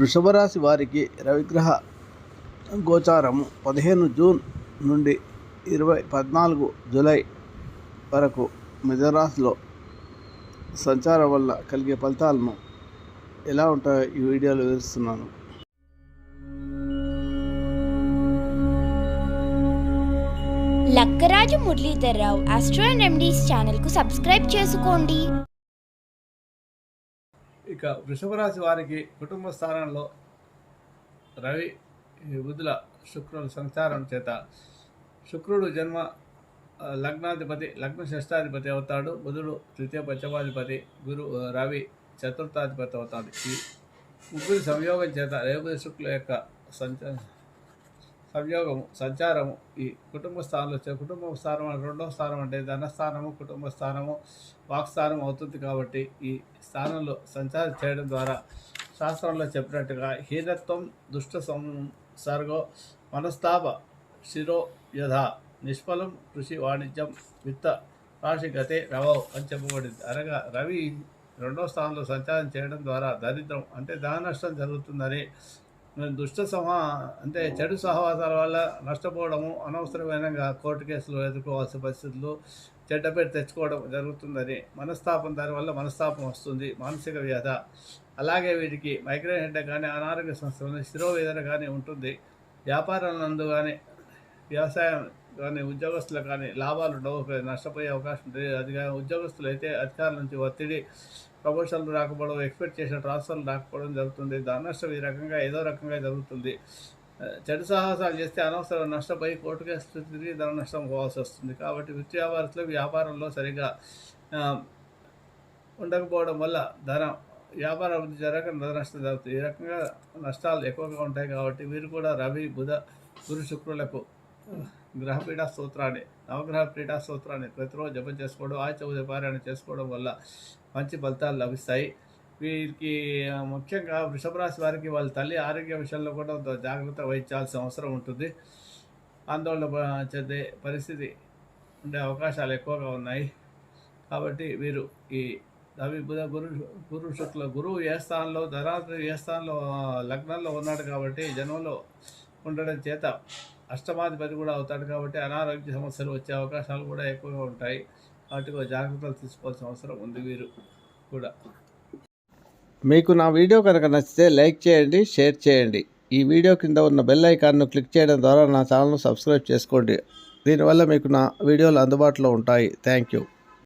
వృషభరాశి వారికి రవిగ్రహ గోచారము పదిహేను జూన్ నుండి ఇరవై పద్నాలుగు జూలై వరకు మిథరాశిలో సంచారం వల్ల కలిగే ఫలితాలను ఎలా ఉంటాయో ఈ వీడియోలో వివరిస్తున్నాను. లక్కరాజు మురళీధర్రావు రావు అండ్ ఎండీస్ ఛానల్కు సబ్స్క్రైబ్ చేసుకోండి. ఇక వృషభ రాశి వారికి కుటుంబ స్థానంలో రవి బుధుల శుక్రుల సంచారం చేత శుక్రుడు జన్మ లగ్నాధిపతి లగ్న షష్టాధిపతి అవుతాడు. బుధుడు తృతీయ పంచమాధిపతి గురు రవి చతుర్థాధిపతి అవుతాడు. ఈ ముగ్గురు సంయోగం చేత రేపు శుక్ల యొక్క సంచ సంయోగము సంచారము. ఈ కుటుంబ స్థానంలో వచ్చే కుటుంబ స్థానం అంటే రెండవ స్థానం అంటే ధనస్థానము కుటుంబ స్థానము వాక్స్థానం అవుతుంది కాబట్టి ఈ స్థానంలో సంచారం చేయడం ద్వారా శాస్త్రంలో చెప్పినట్టుగా హీనత్వం దుష్ట సంసర్గో మనస్తాప శిరో యథ నిష్ఫలం కృషి వాణిజ్యం విత్త రాశి గతే రవో అని చెప్పబడింది. అనగా రవి రెండో స్థానంలో సంచారం చేయడం ద్వారా దరిద్రం అంటే ధన నష్టం జరుగుతుందని దుష్ట సమా అంటే చెడు సహవాసాల వల్ల నష్టపోవడము అనవసరమైన కోర్టు కేసులు ఎదుర్కోవాల్సిన పరిస్థితులు చెడ్డ పేరు తెచ్చుకోవడం జరుగుతుందని మనస్తాపం దానివల్ల మనస్తాపం వస్తుంది మానసిక వ్యాధ. అలాగే వీరికి మైగ్రేన్ హెడ్ కానీ అనారోగ్య సమస్యలు శిరోవేదన కానీ ఉంటుంది. వ్యాపారాలందు కానీ వ్యవసాయం కానీ ఉద్యోగస్తులకు కానీ లాభాలు ఉండవు నష్టపోయే అవకాశం ఉంటుంది అది కానీ ఉద్యోగస్తులు అయితే అధికారుల నుంచి ఒత్తిడి ప్రమోషన్లు రాకపోవడం ఎక్స్పెక్ట్ చేసిన ట్రాన్స్ఫర్లు రాకపోవడం జరుగుతుంది. దాని నష్టం ఈ రకంగా ఏదో రకంగా జరుగుతుంది. చెడు సాహసాలు చేస్తే అనవసరం నష్టపోయి కోర్టు కేసు తిరిగి ధన నష్టం పోవాల్సి వస్తుంది. కాబట్టి వృత్తి వ్యాపారస్తులు వ్యాపారంలో సరిగా ఉండకపోవడం వల్ల ధన వ్యాపార అభివృద్ధి జరగక ధర నష్టం జరుగుతుంది. ఈ రకంగా నష్టాలు ఎక్కువగా ఉంటాయి కాబట్టి వీరు కూడా రవి బుధ గురు శుక్రులకు గ్రహపీఠ స్తోత్రాన్ని నవగ్రహ పీఠ స్తోత్రాన్ని ప్రతిరోజు జపం చేసుకోవడం ఆచ పారాయణ చేసుకోవడం వల్ల మంచి ఫలితాలు లభిస్తాయి. వీరికి ముఖ్యంగా వృషభ రాశి వారికి వాళ్ళ తల్లి ఆరోగ్య విషయంలో కూడా జాగ్రత్త వహించాల్సిన అవసరం ఉంటుంది. ఆందోళన చెందే పరిస్థితి ఉండే అవకాశాలు ఎక్కువగా ఉన్నాయి. కాబట్టి వీరు ఈ రవి బుధ గురు గురు శుక్ల గురువు ఏ స్థానంలో ధనాత్రి ఏ స్థానంలో లగ్నంలో ఉన్నాడు కాబట్టి జనంలో ఉండడం చేత అష్టమాధిపతి కూడా అవుతాడు కాబట్టి అనారోగ్య సమస్యలు వచ్చే అవకాశాలు కూడా ఎక్కువగా ఉంటాయి. వాటిలో జాగ్రత్తలు తీసుకోవాల్సిన అవసరం ఉంది వీరు కూడా. మీకు నా వీడియో కనుక నచ్చితే లైక్ చేయండి షేర్ చేయండి. ఈ వీడియో కింద ఉన్న బెల్ ఐకాన్ను క్లిక్ చేయడం ద్వారా నా ఛానల్ను సబ్స్క్రైబ్ చేసుకోండి. దీనివల్ల మీకు నా వీడియోలు అందుబాటులో ఉంటాయి. Thank you.